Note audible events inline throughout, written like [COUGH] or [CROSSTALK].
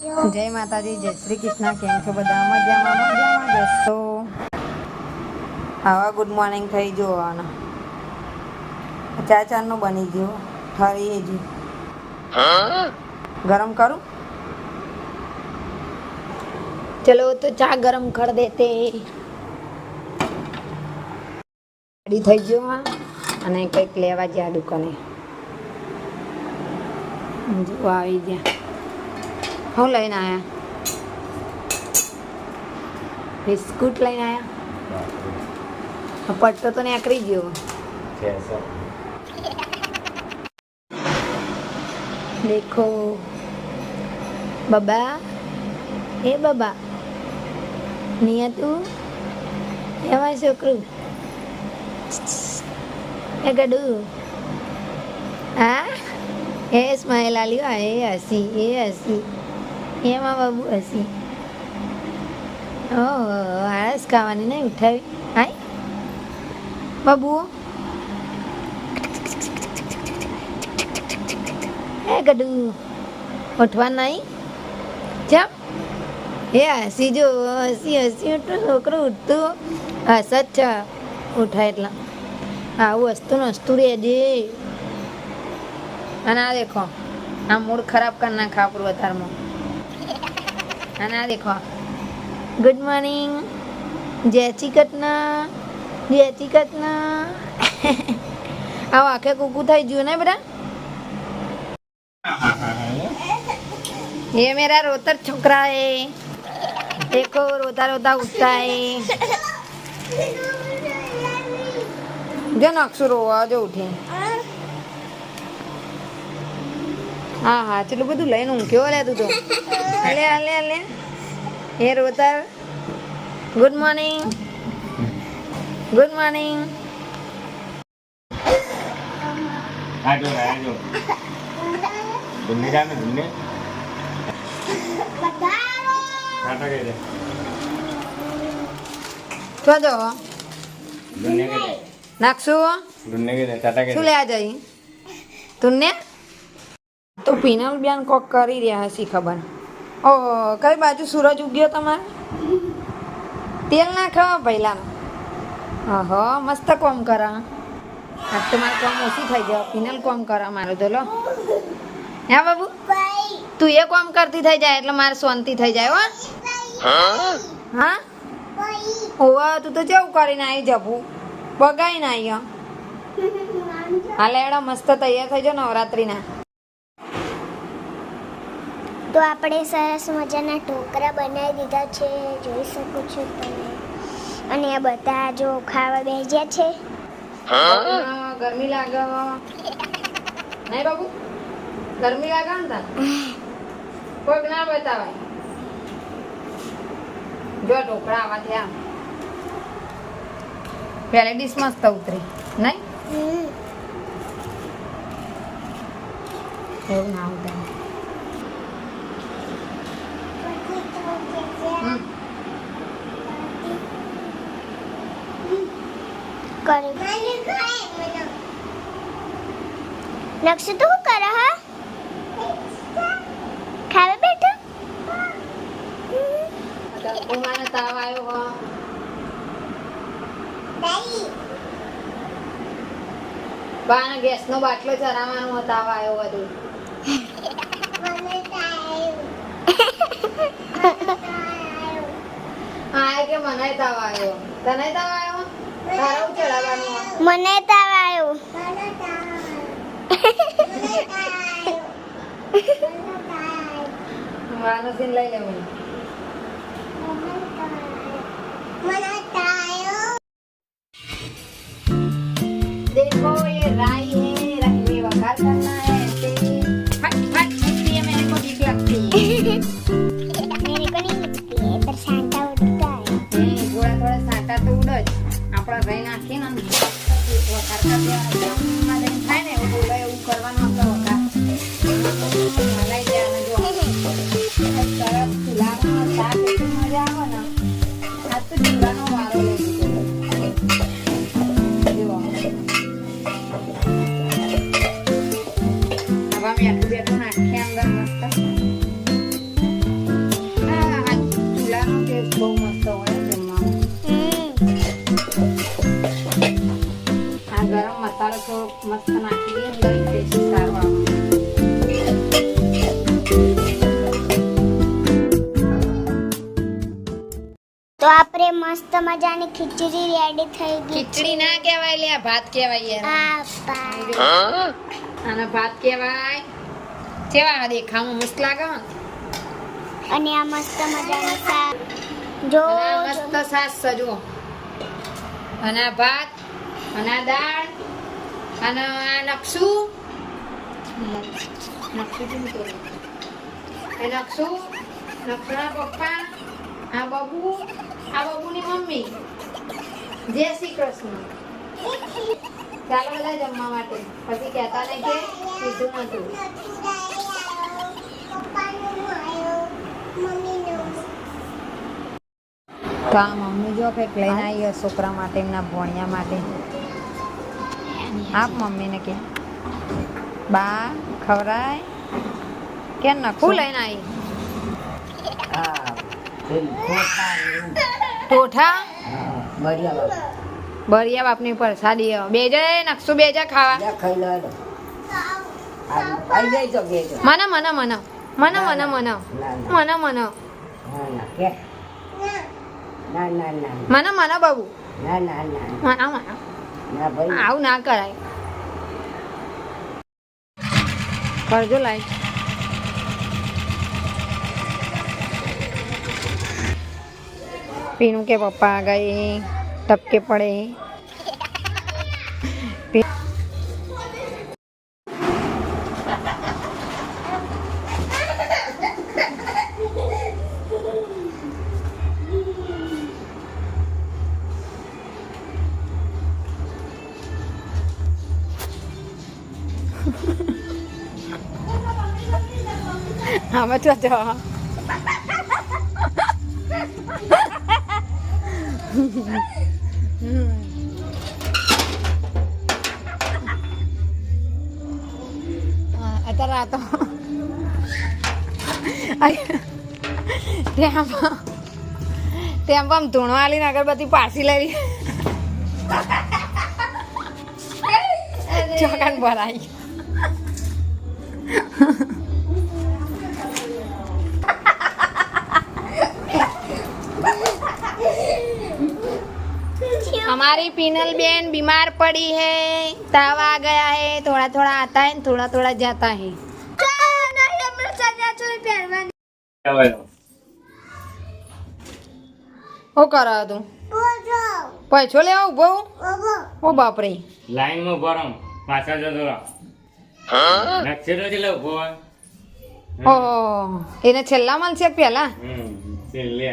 જય માતાજી જય શ્રી કૃષ્ણ. કેમ છો બધા? મજામાં મજામાં જશો હવે ગુડ મોર્નિંગ થઈ જોવાના ચા ચારનું બની ગયો. ઠરી જ ગરમ કરું? ચલો તો ચા ગરમ કર દેતે રેડી થઈ ગયો હા? અને કંઈક લેવા જ્યાં દુકાને. જો આવી ગયા. હું લઈને આયા બિસ્કુટ લઈને આયા પટ્ટો તો નીકળી ગયો દેખો બબા એ બબા નિયા તું એમાં છોકરું એ ગડુ હા એ સ્માઈલ આલ્યો એ હસી એ હસી એમાં બાબુ હસી. ઓ આળસ ખાવાની નહીં ઉઠાવી. હાય. બાબુ. એ ગડુ. ઉઠવા નહીં. ચમ. એ હસી જો, હસી હસી ઉઠું, છોકરો ઉઠતું. હસ જ છે. ઉઠાય એટલા. આવું હસતું નસતું રહેજે. અને આ દેખો, આ મૂડ ખરાબ કરી નાખા આપણું વધારમાં અને આ દેખો ગુડ મોર્નિંગ જય શ્રી કૃષ્ણ જય શ્રી કૃષ્ણ આવો આખે કૂકું થઈ ગયું ને બેટા ये मेरा रोतर छोकरा है देखो रोता रोता उठता है जो नक्शो रोवा जो उठे હા હા એટલું બધું લઈને હું કેવો લે તું તો? લે લે લે. હેર ઉતાર ગુડ મોર્નિંગ ગુડ મોર્નિંગ આજો આજો ધુન્ને જાને ધુન્ને કાટા ગઈ દે. તો જો ધુન્ને ગઈ નાખશું ધુન્ને ગઈ દે કાટા શું લે આ જઈ ધુન્ને તો પીનલ બેન કોક કરી રહ્યા હશે ખબર. ઓ કઈ બાજુ સૂરજ ઉગ્યો તમારે? તેલ નાખવા પહેલાં ઓહો મસ્ત કોમ કરા. આજ તો મારે કોમ ઓછી થઈ જાય પીનલ કોમ કરા મારો તો, લો. હા બાબુ? તું એ કોમ કરતી થઈ જાય એટલે મારે શાંતિ થઈ જાય, હો. હા? હોવા તું તો જેવું કરીને આવી જવું બગાઈને આવી હાલે એડા મસ્ત તૈયાર થઈ જાઓ નવરાત્રીના. તો આપણે સરસ મજાના ઢોકળા બનાવી દીધા છે જોઈ શકો છો તમે. અને આ બધા જો ખાવા બેસ્યા છે. ગરમી લાગે નહીં બાબુ? ગરમી લાગે ને તાર? પગ ના બતાવાય. જો ઢોકળા આવા થયા. પહેલી ડીશ મસ્ત ઉતરી. નહીં. એવું ના ઉતરે હમ. કરી નકશો તું કરે હા? ખાવા બેઠો? ઉમાને તાવ આવ્યો હો. બાને ગેસનો બાટલો ચરાવવાનો તાવ આવ્યો બધું. હા કે મને તાવ આવ્યો. તને તાવ આવ્યો? તારે મને Manasin lang naman. Manatayo. Manatayo. Decoy, right? મસ્ત મજાની ખીચડી રેડી થઈ ગઈ ખીચડી ના કહેવાય લે ભાત કહેવાય યાર આને ભાત કહેવાય. કેવા દેખામાં મસ્ત લાગે અને આ મસ્ત મજાની શાક. જો મસ્ત સાસ સજો અને આ ભાત અને આ દાળ અને આ નકશું. નકશું એ નકશું નકશુના પપ્પા આ બબુ આ બબુની મમ્મી. જય શ્રી કૃષ્ણ. ચાલો બધા જમવા માટે. પછી કહેતા નહીં કે કીધું નતું તો આ મમ્મી જો કંઈક લઈને આવી છોકરા માટે એમના ભણિયા માટે. આપ મમ્મીને કે બા ખવરાય? કે નખું લઈને આવી? ટોઠા બરિયા બાપની પરસાદી બે બેજે નકશું બેજા ખાવા. મને મને મને. મને મને મને. મને મને. મને મને બાબુ. આવું ના કરાય. કરજો લાઈટ. पीनू के पापा आ गए हैं टपके पड़े हैं हाँ मैं चाहता અત્યારે આ તો ટેમ્પો ટેમ્પો આમ ધૂણવા આલીને અગરબત્તી પાછી લઈ ચોકાન ભરાઈ. हमारी पीनल बेन बीमार पड़ी है ताव आ गया है थोड़ा थोड़ा आता है थोड़ा थोड़ा जाता है ઓ કરો તું પૈસો લેવા ઉભો ઓ બાપરે લાઈનમાં ઉભો રહો પાછળ જતો રહો નક્ષત્ર જ લે ઉભો હોય ઓ એને છેલ્લા મળશે કે પહેલા હમ છેલ્લે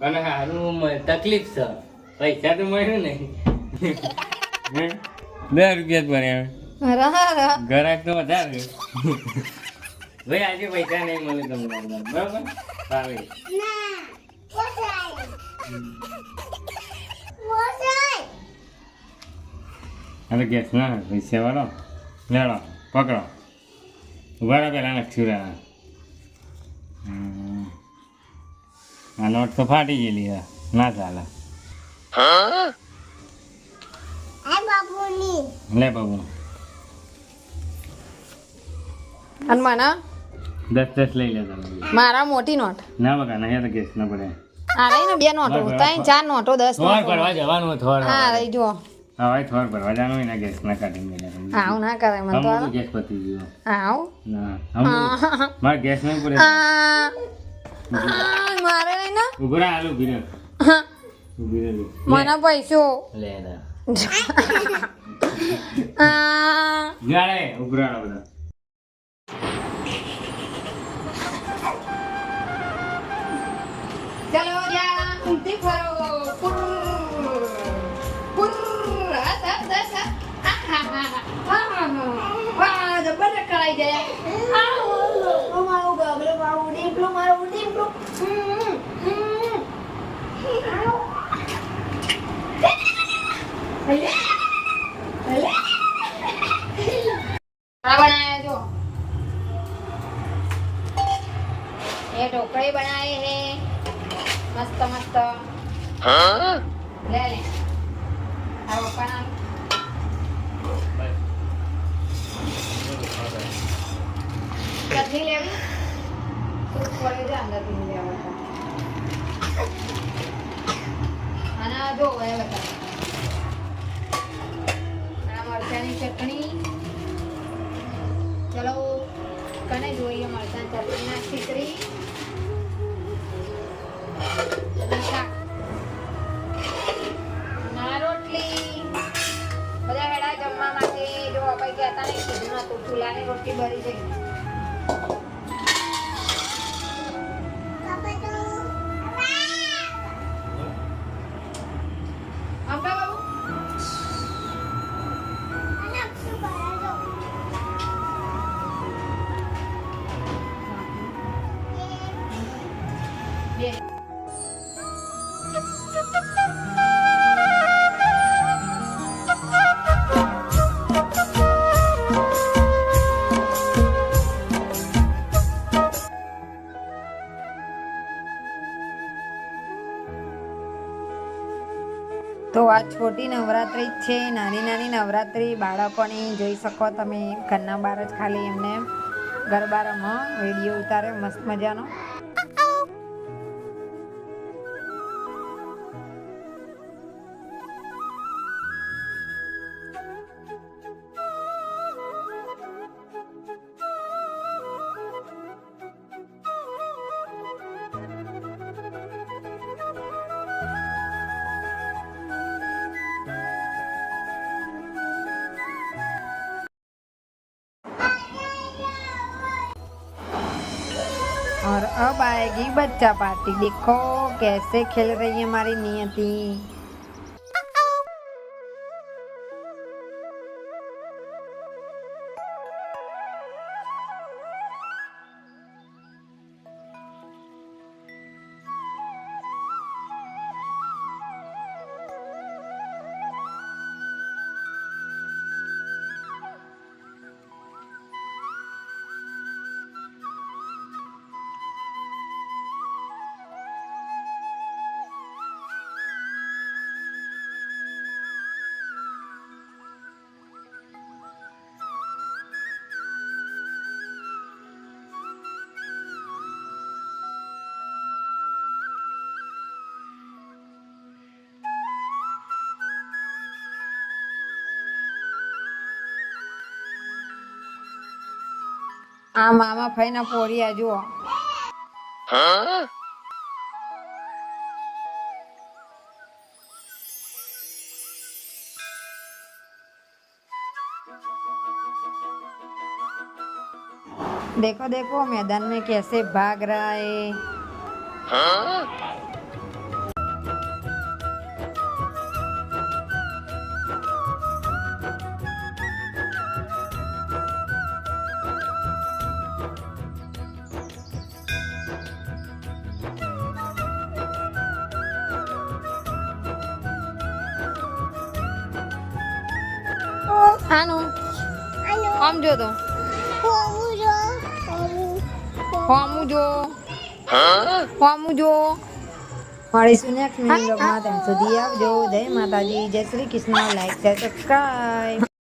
અને હારું મ- તકલીફ છે પૈસા તો મળ્યું નહીં. હે? બે રૂપિયા જ ભર્યા અરે અરે. તો વધારે. ભાઈ આજે પૈસા નહીં મળે તમને બરાબર. ચાલે હવે ગેસ ના પૈસા વાળો. લેડો પકડો. ઊભા પેલા રહ્યા આ નોટ તો ફાટી ગયેલી હે ના ચાલે. મારા મોટી નોટ. ના બકા ના તો કેસ ના પડે. આ રહી ને બે નોટો. ત્રણ ચાર નોટો દસ થોર ભરવા જવાનું થોર હા રહી જો હા ભાઈ થોર ભરવા જવાનું એના ગેસ ના કાઢી મેલે હા હું ના કરે મને તો ગેસ પતી ગયો. હા ના મારા ગેસ નહીં પડે. મારે ને. ઉઘરા આલુ ભીરે હા. Mana poisu? Lena. [LAUGHS] Ah. Ya, ya, ya. બનાયા ઢોકળી બનાવે હે. મસ્ત મસ્ત લે લે. આ પપ્પાના ચટણી લેવી તો પડે જ અંદર અને જો એ બતા મરચાંની ચટણી. ચલો, કને જોઈએ મરચાં ચટણીના ખીચડી. શાક. ના રોટલી. બધા હેડા જમવા માટે. જો આપણે કહેતા નહીં, કીધું નતું. ચૂલાની રોટલી ભરી જઈ તો આ છોટી નવરાત્રી જ છે. નાની નાની નવરાત્રી બાળકોની જોઈ શકો તમે. ઘરના બહાર જ ખાલી એમને ગરબા રમો વીડિયો ઉતારે મસ્ત મજાનો. अब आएगी बच्चा पार्टी देखो कैसे खेल रही है हमारी नियति આ મામા ફઈના પોરિયા જુઓ देखो देखो मैदान में कैसे भाग रहा है આનું આમ જો તો હોમું જો હોમું જો મળીશું નેક્સ્ટ મિનિટ ત્યાં સુધી આવજો જય માતાજી. જય શ્રી કૃષ્ણ. Like subscribe